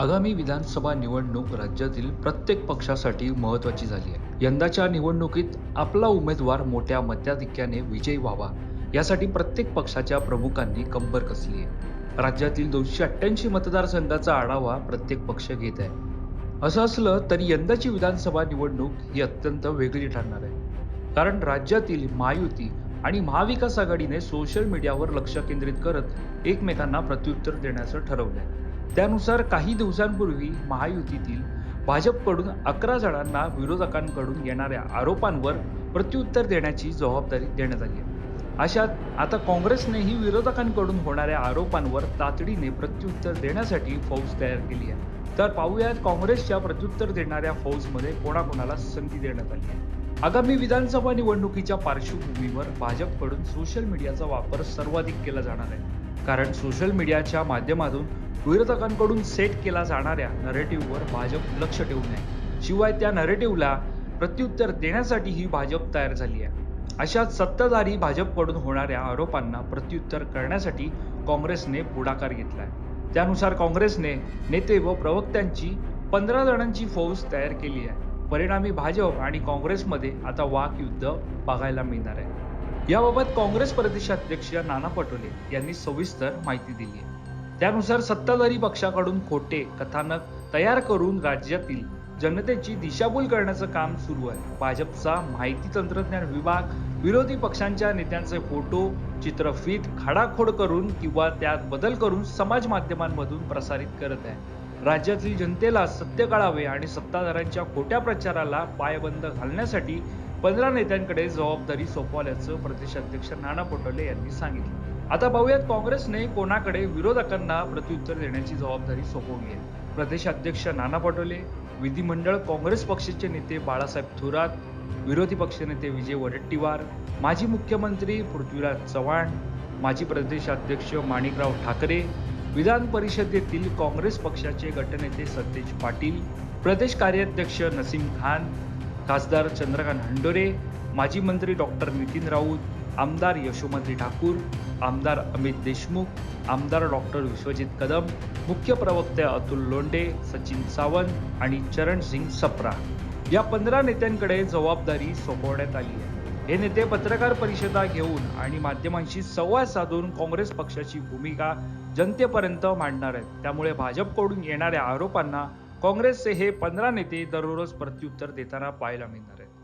आगामी विधानसभा निवडणूक राज्यातील प्रत्येक पक्षासाठी महत्त्वाची झाली आहे. यंदाच्या निवडणुकीत आपला उमेदवार मोठ्या मताधिक्याने विजयी व्हावा यासाठी प्रत्येक पक्षाच्या प्रमुखांनी कंबर कसली आहे. राज्यातील दोनशे अठ्ठ्याऐंशी मतदारसंघाचा आढावा प्रत्येक पक्ष घेत आहे. असं असलं तरी यंदाची विधानसभा निवडणूक ही अत्यंत वेगळी ठरणार आहे. कारण राज्यातील महायुती आणि महाविकास आघाडीने सोशल मीडियावर लक्ष केंद्रित करत एकमेकांना प्रत्युत्तर देण्याचं ठरवलं आहे त्यानुसार काही दिवसांपूर्वी महायुतीतील भाजपकडून अकरा जणांना विरोधकांकडून येणाऱ्या आरोपांवर प्रत्युत्तर देण्याची जबाबदारी देण्यात आली आहे. अशात आता काँग्रेसनेही विरोधकांकडून होणाऱ्या आरोपांवर तातडीने प्रत्युत्तर देण्यासाठी फौज तयार केली आहे. तर पाहूयात काँग्रेसच्या प्रत्युत्तर देणाऱ्या फौजमध्ये कोणाकोणाला संधी देण्यात आली आहे. आगामी विधानसभा निवडणुकीच्या पार्श्वभूमीवर भाजपकडून सोशल मीडियाचा वापर सर्वाधिक केला जाणार आहे. कारण सोशल मीडियाच्या माध्यमातून विरोधकांकडून सेट केला जाणाऱ्या नरेटिव्हवर भाजप लक्ष ठेवू नये. शिवाय त्या नरेटिव्हला प्रत्युत्तर देण्यासाठी ही भाजप तयार झाली आहे. अशा सत्ताधारी भाजपकडून होणाऱ्या आरोपांना प्रत्युत्तर करण्यासाठी काँग्रेसने पुढाकार घेतलाय. त्यानुसार काँग्रेसने नेते व प्रवक्त्यांची पंधरा जणांची फौज तयार केली आहे. परिणामी भाजप आणि काँग्रेसमध्ये आता वाक युद्ध बघायला मिळणार आहे. याबाबत काँग्रेस प्रदेशाध्यक्ष नाना पटोले यांनी सविस्तर माहिती दिली आहे. त्यानुसार सत्ताधारी पक्षाकडून खोटे कथानक तयार करून राज्यातील जनतेची दिशाभूल करण्याचं काम सुरू आहे. भाजपचा माहिती तंत्रज्ञान विभाग विरोधी पक्षांच्या नेत्यांचे फोटो चित्रफीत खाडाखोड करून किंवा त्यात बदल करून समाज माध्यमांमधून प्रसारित करत आहे. राज्यातील जनतेला सत्य कळावे आणि सत्ताधाऱ्यांच्या खोट्या प्रचाराला पायबंद घालण्यासाठी पंधरा नेत्यांकडे जबाबदारी सोपवल्याचं प्रदेशाध्यक्ष नाना पटोले यांनी सांगितलं. आता पाहूयात काँग्रेसने कोणाकडे विरोधकांना प्रत्युत्तर देण्याची जबाबदारी सोपवली आहे प्रदेशाध्यक्ष नाना पटोले विधिमंडळ काँग्रेस पक्षाचे नेते बाळासाहेब थोरात विरोधी पक्षनेते विजय वडेट्टीवार माजी मुख्यमंत्री पृथ्वीराज चव्हाण माजी प्रदेशाध्यक्ष माणिकराव ठाकरे विधान परिषदेतील काँग्रेस पक्षाचे गटनेते सतेज पाटील प्रदेश कार्याध्यक्ष नसीम खान खासदार चंद्रकांत हंडोरे माजी मंत्री डॉक्टर नितीन राऊत आमदार यशोमती ठाकूर आमदार अमित देशमुख आमदार डॉक्टर विश्वजित कदम मुख्य प्रवक्ते अतुल लोंढे सचिन सावंत आणि चरण सिंग सप्रा. या पंधरा नेत्यांकडे जबाबदारी सोपवण्यात आली आहे. हे नेते पत्रकार परिषदा घेऊन आणि माध्यमांशी संवाद साधून काँग्रेस पक्षाची भूमिका जनतेपर्यंत मांडणार आहेत. त्यामुळे भाजपकडून येणाऱ्या आरोपांना काँग्रेसचे हे पंधरा नेते दररोज प्रत्युत्तर देताना पाहायला मिळणार आहेत.